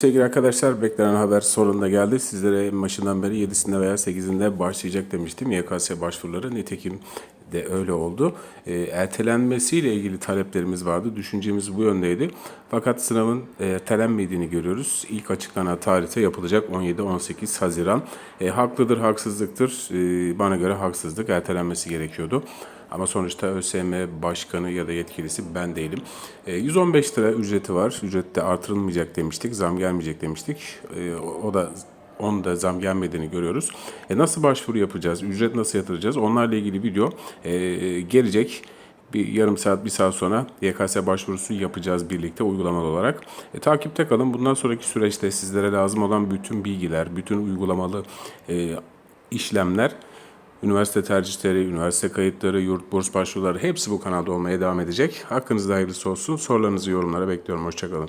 Sevgili arkadaşlar beklenen haber sonunda geldi. Sizlere en beri 7'sinde veya 8'inde başlayacak demiştim. YKS başvuruları nitekim de öyle oldu. E, ertelenmesiyle ilgili taleplerimiz vardı. Düşüncemiz bu yöndeydi. Fakat sınavın e, ertelenmediğini görüyoruz. İlk açıklanan tarihte yapılacak 17-18 Haziran. E, haklıdır, haksızlıktır. E, bana göre haksızlık. Ertelenmesi gerekiyordu. Ama sonuçta ÖSYM başkanı ya da yetkilisi ben değilim. E, 115 lira ücreti var. Ücrette artırılmayacak demiştik. Zam gelmeyecek demiştik. E, o o da onda zam gelmediğini görüyoruz. E, nasıl başvuru yapacağız? Ücret nasıl yatıracağız? Onlarla ilgili video e, gelecek. Bir yarım saat, bir saat sonra YKS başvurusu yapacağız birlikte uygulamalı olarak. E, takipte kalın. Bundan sonraki süreçte sizlere lazım olan bütün bilgiler, bütün uygulamalı e, işlemler Üniversite tercihleri, üniversite kayıtları, yurt burs başvuruları hepsi bu kanalda olmaya devam edecek. Hakkınızda hayırlısı olsun. Sorularınızı yorumlara bekliyorum. Hoşçakalın.